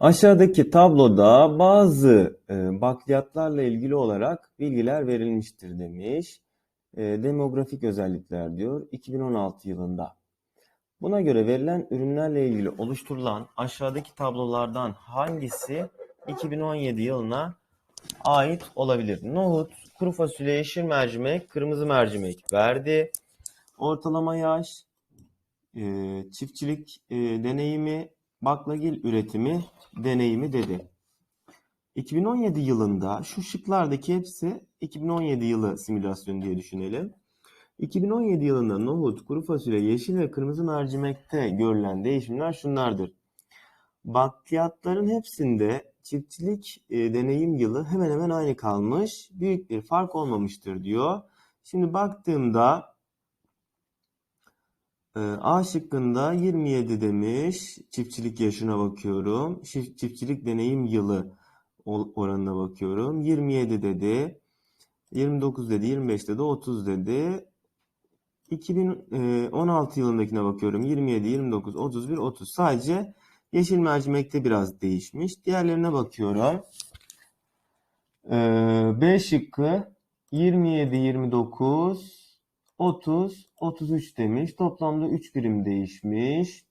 Aşağıdaki tabloda bazı e, bakliyatlarla ilgili olarak bilgiler verilmiştir demiş. E, demografik özellikler diyor 2016 yılında. Buna göre verilen ürünlerle ilgili oluşturulan aşağıdaki tablolardan hangisi 2017 yılına ait olabilir? Nohut, kuru fasulye, yeşil mercimek, kırmızı mercimek verdi. Ortalama yaş, e, çiftçilik e, deneyimi, baklagil üretimi deneyimi dedi. 2017 yılında şu şıklardaki hepsi 2017 yılı simülasyon diye düşünelim. 2017 yılında nohut, kuru fasulye, yeşil ve kırmızı mercimekte görülen değişimler şunlardır. Bakliyatların hepsinde çiftçilik e, deneyim yılı hemen hemen aynı kalmış. Büyük bir fark olmamıştır diyor. Şimdi baktığımda A şıkkında 27 demiş. Çiftçilik yaşına bakıyorum. Çift- Çiftçilik deneyim yılı oranına bakıyorum. 27 dedi. 29 dedi, 25 dedi, 30 dedi. 2016 yılındakine bakıyorum. 27, 29, 31, 30. Sadece yeşil mercimekte biraz değişmiş. Diğerlerine bakıyorum. Ee, B şıkkı 27, 29, 30, 33 demiş. Toplamda 3 birim değişmiş.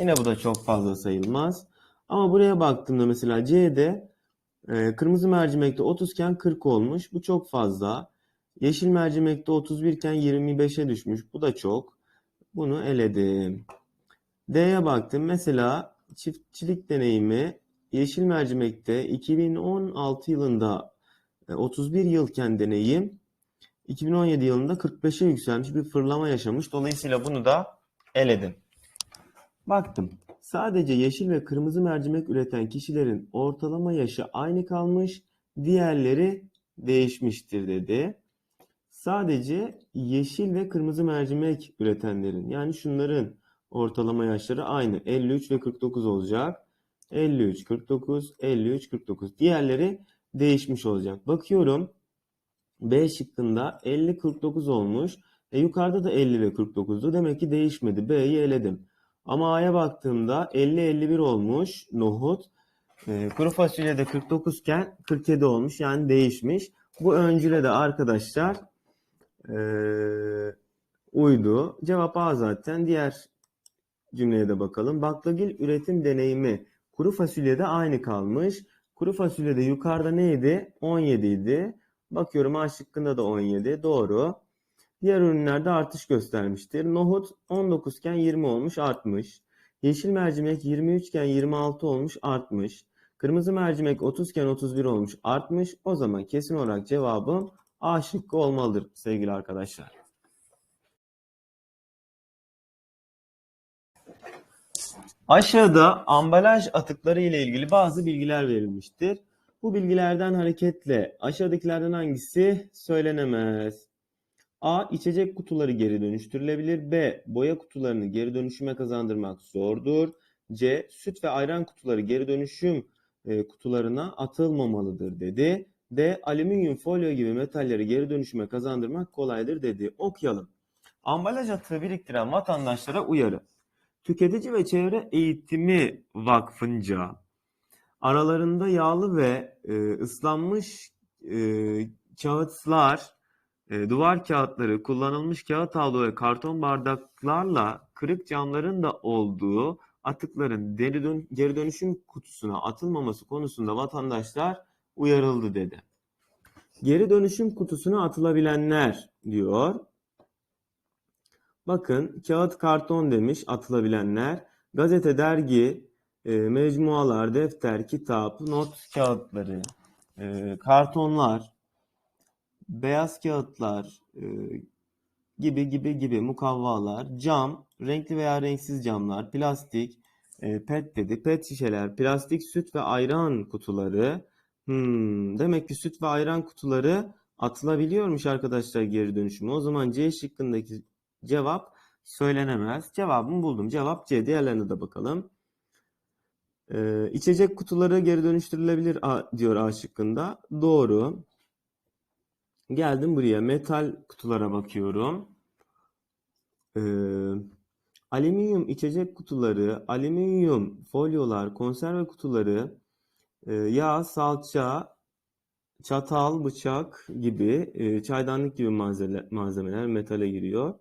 Yine bu da çok fazla sayılmaz. Ama buraya baktığımda mesela C'de e, kırmızı mercimekte 30 iken 40 olmuş. Bu çok fazla. Yeşil mercimekte 31 iken 25'e düşmüş. Bu da çok. Bunu eledim. D'ye baktım. Mesela çiftçilik deneyimi yeşil mercimekte 2016 yılında e, 31 yılken deneyim 2017 yılında 45'e yükselmiş bir fırlama yaşamış. Dolayısıyla bunu da eledim. Baktım. Sadece yeşil ve kırmızı mercimek üreten kişilerin ortalama yaşı aynı kalmış, diğerleri değişmiştir dedi. Sadece yeşil ve kırmızı mercimek üretenlerin yani şunların ortalama yaşları aynı. 53 ve 49 olacak. 53, 49, 53, 49. Diğerleri değişmiş olacak. Bakıyorum B şıkkında 50, 49 olmuş. E yukarıda da 50 ve 49'du. Demek ki değişmedi. B'yi eledim. Ama A'ya baktığımda 50, 51 olmuş nohut. E, kuru fasulyede 49 iken 47 olmuş. Yani değişmiş. Bu öncüle de arkadaşlar e, uydu. Cevap A zaten. Diğer cümleye de bakalım. Baklagil üretim deneyimi kuru fasulyede aynı kalmış. Kuru fasulyede yukarıda neydi? 17 idi. Bakıyorum A şıkkında da 17. Doğru. Diğer ürünlerde artış göstermiştir. Nohut 19 iken 20 olmuş artmış. Yeşil mercimek 23 iken 26 olmuş artmış. Kırmızı mercimek 30 iken 31 olmuş artmış. O zaman kesin olarak cevabım A şıkkı olmalıdır sevgili arkadaşlar. Aşağıda ambalaj atıkları ile ilgili bazı bilgiler verilmiştir. Bu bilgilerden hareketle aşağıdakilerden hangisi söylenemez? A. İçecek kutuları geri dönüştürülebilir. B. Boya kutularını geri dönüşüme kazandırmak zordur. C. Süt ve ayran kutuları geri dönüşüm e, kutularına atılmamalıdır dedi. D. Alüminyum folyo gibi metalleri geri dönüşüme kazandırmak kolaydır dedi. Okuyalım. Ambalaj atığı biriktiren vatandaşlara uyarı. Tüketici ve Çevre Eğitimi Vakfı'nca aralarında yağlı ve e, ıslanmış e, kağıtlar, e, duvar kağıtları, kullanılmış kağıt havlu ve karton bardaklarla kırık camların da olduğu atıkların geri, dön- geri dönüşüm kutusuna atılmaması konusunda vatandaşlar uyarıldı dedi. Geri dönüşüm kutusuna atılabilenler diyor. Bakın kağıt karton demiş atılabilenler. Gazete, dergi, e, mecmualar, defter, kitap, not kağıtları, e, kartonlar, beyaz kağıtlar e, gibi gibi gibi mukavvalar, cam, renkli veya renksiz camlar, plastik, e, pet dedi, pet şişeler, plastik süt ve ayran kutuları. Hmm, demek ki süt ve ayran kutuları atılabiliyormuş arkadaşlar geri dönüşüme. O zaman C şıkkındaki cevap söylenemez. Cevabımı buldum. Cevap C. Diğerlerine de bakalım. Ee, içecek kutuları geri dönüştürülebilir diyor A şıkkında. Doğru. Geldim buraya. Metal kutulara bakıyorum. Ee, Alüminyum içecek kutuları, alüminyum folyolar, konserve kutuları, e, yağ, salça, çatal, bıçak gibi, e, çaydanlık gibi malzeme- malzemeler metale giriyor.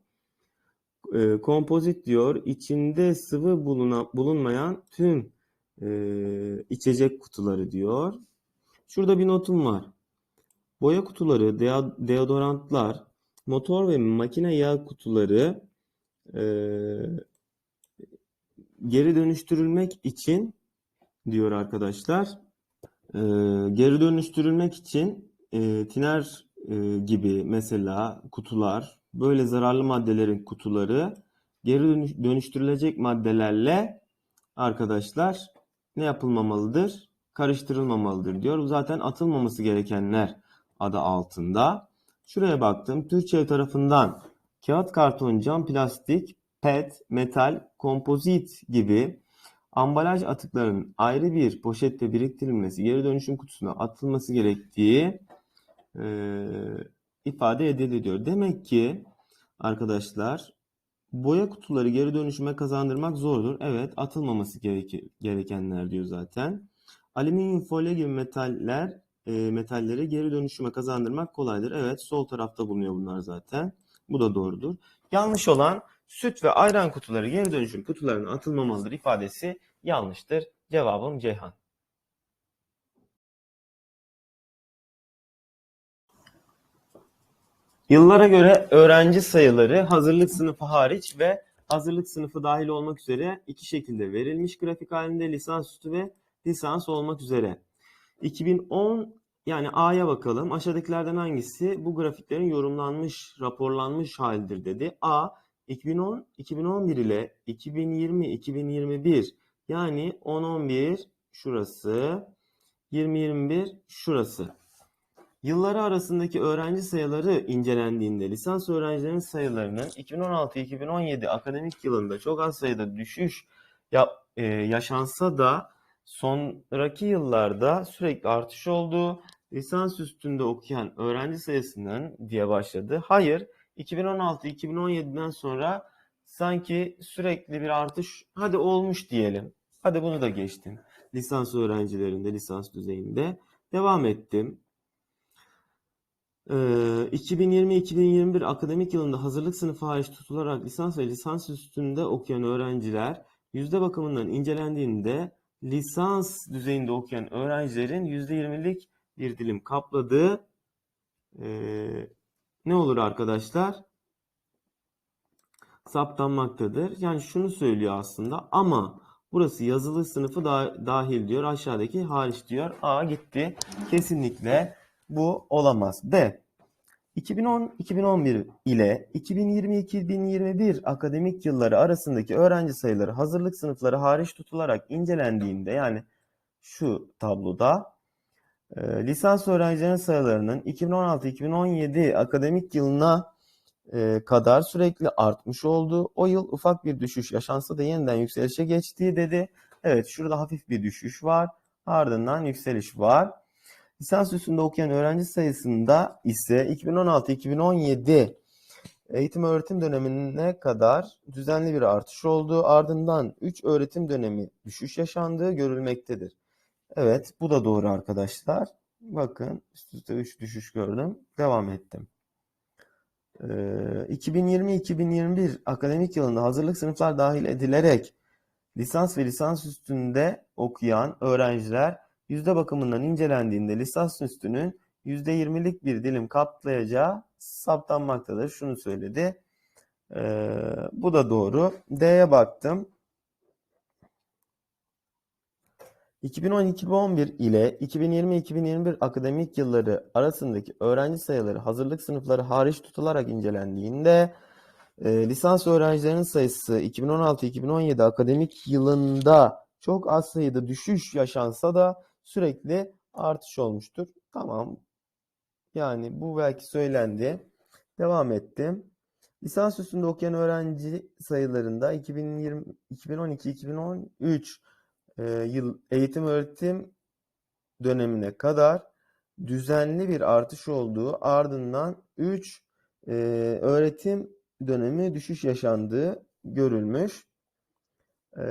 E, kompozit diyor, içinde sıvı buluna- bulunmayan tüm e, içecek kutuları diyor. Şurada bir notum var. Boya kutuları, deo- deodorantlar, motor ve makine yağ kutuları e, geri dönüştürülmek için diyor arkadaşlar. E, geri dönüştürülmek için e, tiner e, gibi mesela kutular, böyle zararlı maddelerin kutuları geri dönüş- dönüştürülecek maddelerle arkadaşlar ne yapılmamalıdır? Karıştırılmamalıdır diyor. Zaten atılmaması gerekenler adı altında. Şuraya baktım. Türkçe tarafından kağıt, karton, cam, plastik, pet, metal, kompozit gibi ambalaj atıklarının ayrı bir poşette biriktirilmesi, geri dönüşüm kutusuna atılması gerektiği e, ifade ediliyor. Demek ki arkadaşlar boya kutuları geri dönüşüme kazandırmak zordur. Evet, atılmaması gereki- gerekenler diyor zaten. Alüminyum folyo gibi metaller e, metalleri geri dönüşüme kazandırmak kolaydır. Evet, sol tarafta bulunuyor bunlar zaten. Bu da doğrudur. Yanlış olan süt ve ayran kutuları geri dönüşüm kutularına atılmamalıdır ifadesi yanlıştır. Cevabım Ceyhan. Yıllara göre öğrenci sayıları hazırlık sınıfı hariç ve hazırlık sınıfı dahil olmak üzere iki şekilde verilmiş grafik halinde lisansüstü ve lisans olmak üzere. 2010 yani A'ya bakalım. Aşağıdakilerden hangisi bu grafiklerin yorumlanmış, raporlanmış halidir dedi. A 2010 2011 ile 2020 2021 yani 10 11 şurası 20 21 şurası. Yılları arasındaki öğrenci sayıları incelendiğinde lisans öğrencilerinin sayılarının 2016-2017 akademik yılında çok az sayıda düşüş ya- e, yaşansa da sonraki yıllarda sürekli artış olduğu lisans üstünde okuyan öğrenci sayısının diye başladı. Hayır, 2016-2017'den sonra sanki sürekli bir artış hadi olmuş diyelim. Hadi bunu da geçtim. Lisans öğrencilerinde, lisans düzeyinde. Devam ettim. Ee, 2020-2021 akademik yılında hazırlık sınıfı hariç tutularak lisans ve lisans üstünde okuyan öğrenciler yüzde bakımından incelendiğinde lisans düzeyinde okuyan öğrencilerin %20'lik bir dilim kapladığı ee, ne olur arkadaşlar? Saptanmaktadır. Yani şunu söylüyor aslında ama burası yazılı sınıfı da, dahil diyor. Aşağıdaki hariç diyor. A gitti. Kesinlikle bu olamaz. B. 2010-2011 ile 2020-2021 akademik yılları arasındaki öğrenci sayıları hazırlık sınıfları hariç tutularak incelendiğinde yani şu tabloda e, lisans öğrencilerinin sayılarının 2016-2017 akademik yılına e, kadar sürekli artmış olduğu, o yıl ufak bir düşüş yaşansa da yeniden yükselişe geçtiği dedi. Evet şurada hafif bir düşüş var. Ardından yükseliş var. Lisans üstünde okuyan öğrenci sayısında ise 2016-2017 eğitim öğretim dönemine kadar düzenli bir artış olduğu, ardından 3 öğretim dönemi düşüş yaşandığı görülmektedir. Evet, bu da doğru arkadaşlar. Bakın üst üste 3 düşüş gördüm. Devam ettim. Ee, 2020-2021 akademik yılında hazırlık sınıflar dahil edilerek lisans ve lisans üstünde okuyan öğrenciler yüzde bakımından incelendiğinde lisans üstünün %20'lik bir dilim kaplayacağı saptanmaktadır. Şunu söyledi. Ee, bu da doğru. D'ye baktım. 2010-2011 ile 2020-2021 akademik yılları arasındaki öğrenci sayıları hazırlık sınıfları hariç tutularak incelendiğinde e, lisans öğrencilerinin sayısı 2016-2017 akademik yılında çok az sayıda düşüş yaşansa da sürekli artış olmuştur. Tamam. Yani bu belki söylendi. Devam ettim. Lisans üstünde okuyan öğrenci sayılarında 2020 2012-2013 e, yıl eğitim öğretim dönemine kadar düzenli bir artış olduğu ardından 3 öğretim dönemi düşüş yaşandığı görülmüş. Ee,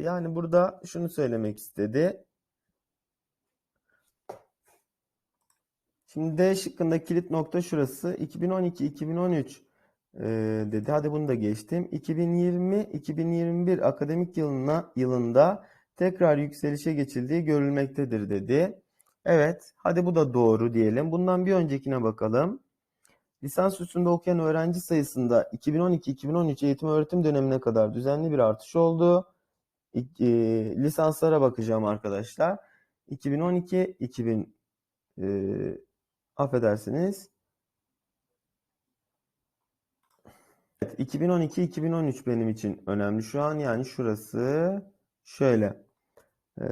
yani burada şunu söylemek istedi. Şimdi D şıkkında kilit nokta şurası. 2012-2013 e, dedi. Hadi bunu da geçtim. 2020-2021 akademik yılına yılında tekrar yükselişe geçildiği görülmektedir dedi. Evet, hadi bu da doğru diyelim. Bundan bir öncekine bakalım. Lisans üstünde okuyan öğrenci sayısında 2012-2013 eğitim öğretim dönemine kadar düzenli bir artış oldu. E, lisanslara bakacağım arkadaşlar. 2012 2000 e, affedersiniz. Evet, 2012-2013 benim için önemli şu an. Yani şurası şöyle. Ee,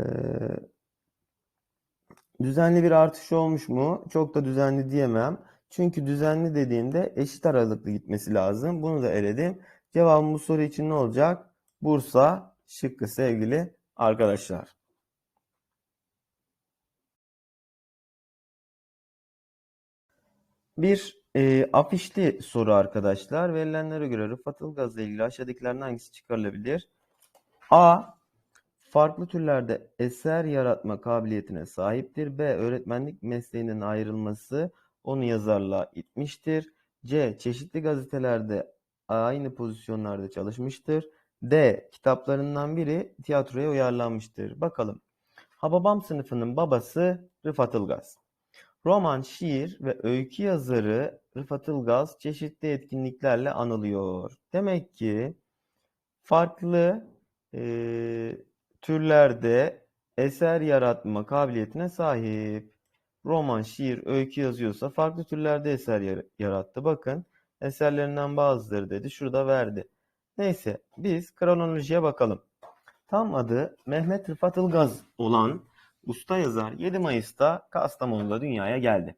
düzenli bir artış olmuş mu? Çok da düzenli diyemem. Çünkü düzenli dediğimde eşit aralıklı gitmesi lazım. Bunu da eledim. Cevabım bu soru için ne olacak? Bursa şıkkı sevgili arkadaşlar. Bir e, afişli soru arkadaşlar. Verilenlere göre Rıfat Ilgaz'la ilgili aşağıdakilerden hangisi çıkarılabilir? A. Farklı türlerde eser yaratma kabiliyetine sahiptir. B. Öğretmenlik mesleğinden ayrılması onu yazarlığa itmiştir. C. Çeşitli gazetelerde aynı pozisyonlarda çalışmıştır. D. Kitaplarından biri tiyatroya uyarlanmıştır. Bakalım. Hababam sınıfının babası Rıfat Ilgaz. Roman, şiir ve öykü yazarı Rıfat Ilgaz çeşitli etkinliklerle anılıyor. Demek ki farklı e, türlerde eser yaratma kabiliyetine sahip. Roman, şiir, öykü yazıyorsa farklı türlerde eser yar- yarattı. Bakın eserlerinden bazıları dedi. Şurada verdi. Neyse biz kronolojiye bakalım. Tam adı Mehmet Rıfat Ilgaz olan usta yazar 7 Mayıs'ta Kastamonu'da dünyaya geldi.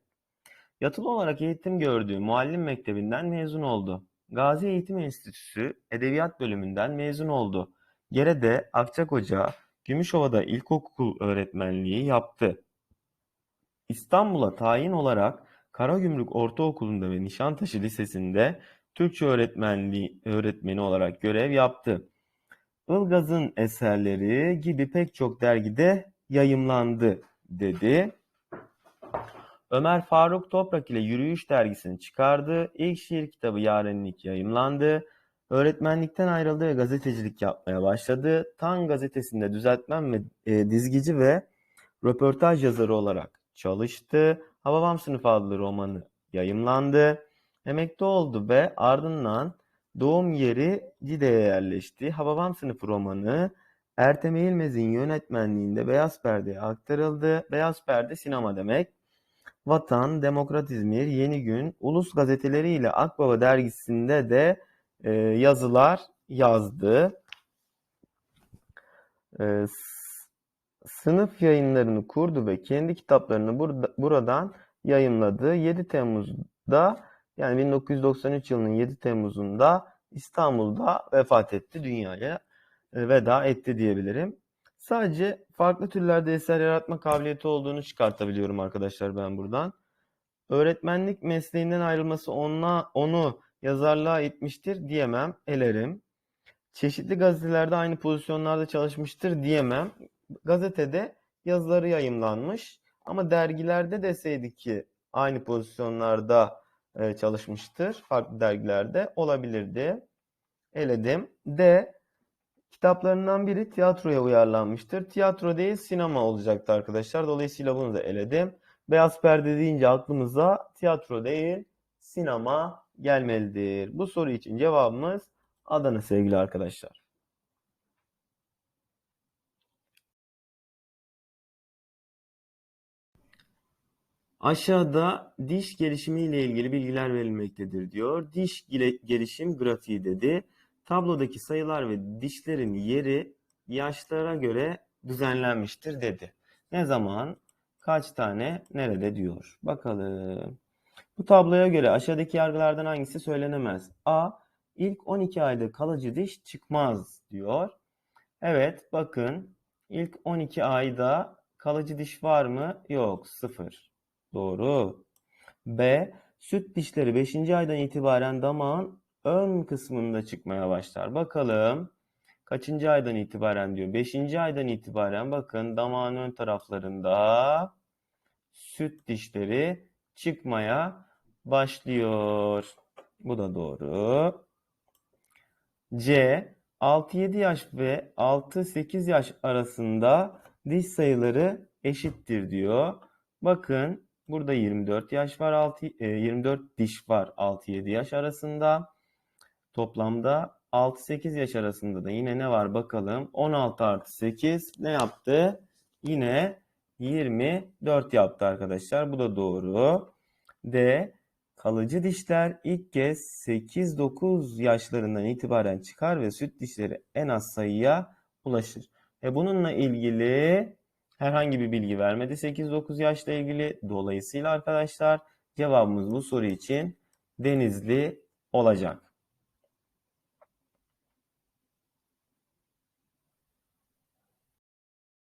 Yatılı olarak eğitim gördüğü Muallim Mektebi'nden mezun oldu. Gazi Eğitim Enstitüsü Edebiyat Bölümünden mezun oldu. Gere'de Akçakoca, Gümüşova'da ilkokul öğretmenliği yaptı. İstanbul'a tayin olarak Karagümrük Ortaokulu'nda ve Nişantaşı Lisesi'nde Türkçe öğretmenliği öğretmeni olarak görev yaptı. Ilgaz'ın eserleri gibi pek çok dergide yayımlandı dedi. Ömer Faruk Toprak ile Yürüyüş dergisini çıkardı. İlk şiir kitabı Yarenlik yayımlandı. Öğretmenlikten ayrıldı ve gazetecilik yapmaya başladı. Tan gazetesinde düzeltmen ve e, dizgici ve röportaj yazarı olarak çalıştı. Hababam Sınıfı adlı romanı yayımlandı. Emekli oldu ve ardından doğum yeri Cide'ye yerleşti. Hababam Sınıfı romanı Ertem Eğilmez'in yönetmenliğinde Beyaz Perde'ye aktarıldı. Beyaz Perde sinema demek. Vatan, Demokrat İzmir, Yeni Gün, Ulus gazeteleri ile Akbaba dergisinde de e, yazılar yazdı. E, sınıf yayınlarını kurdu ve kendi kitaplarını burada, buradan yayımladı. 7 Temmuz'da yani 1993 yılının 7 Temmuz'unda İstanbul'da vefat etti. Dünyaya veda etti diyebilirim. Sadece farklı türlerde eser yaratma kabiliyeti olduğunu çıkartabiliyorum arkadaşlar ben buradan. Öğretmenlik mesleğinden ayrılması ona, onu yazarlığa itmiştir diyemem, elerim. Çeşitli gazetelerde aynı pozisyonlarda çalışmıştır diyemem. Gazetede yazıları yayımlanmış ama dergilerde deseydik ki aynı pozisyonlarda e, çalışmıştır, farklı dergilerde olabilirdi. Eledim. D. Kitaplarından biri tiyatroya uyarlanmıştır. Tiyatro değil sinema olacaktı arkadaşlar. Dolayısıyla bunu da eledim. Beyaz perde deyince aklımıza tiyatro değil sinema gelmelidir. Bu soru için cevabımız Adana sevgili arkadaşlar. Aşağıda diş gelişimi ile ilgili bilgiler verilmektedir diyor. Diş gelişim grafiği dedi. Tablodaki sayılar ve dişlerin yeri yaşlara göre düzenlenmiştir dedi. Ne zaman, kaç tane, nerede diyor. Bakalım. Bu tabloya göre aşağıdaki yargılardan hangisi söylenemez? A. İlk 12 ayda kalıcı diş çıkmaz diyor. Evet, bakın ilk 12 ayda kalıcı diş var mı? Yok, sıfır. Doğru. B. Süt dişleri 5. aydan itibaren damağın ön kısmında çıkmaya başlar. Bakalım Kaçıncı aydan itibaren diyor? Beşinci aydan itibaren bakın damağın ön taraflarında süt dişleri çıkmaya başlıyor. Bu da doğru. C. 6-7 yaş ve 6-8 yaş arasında diş sayıları eşittir diyor. Bakın burada 24 yaş var 6 e, 24 diş var 6-7 yaş arasında. Toplamda 6-8 yaş arasında da yine ne var bakalım. 16 artı 8 ne yaptı? Yine 24 yaptı arkadaşlar. Bu da doğru. D. Kalıcı dişler ilk kez 8-9 yaşlarından itibaren çıkar ve süt dişleri en az sayıya ulaşır. E bununla ilgili herhangi bir bilgi vermedi 8-9 yaşla ilgili. Dolayısıyla arkadaşlar cevabımız bu soru için Denizli olacak.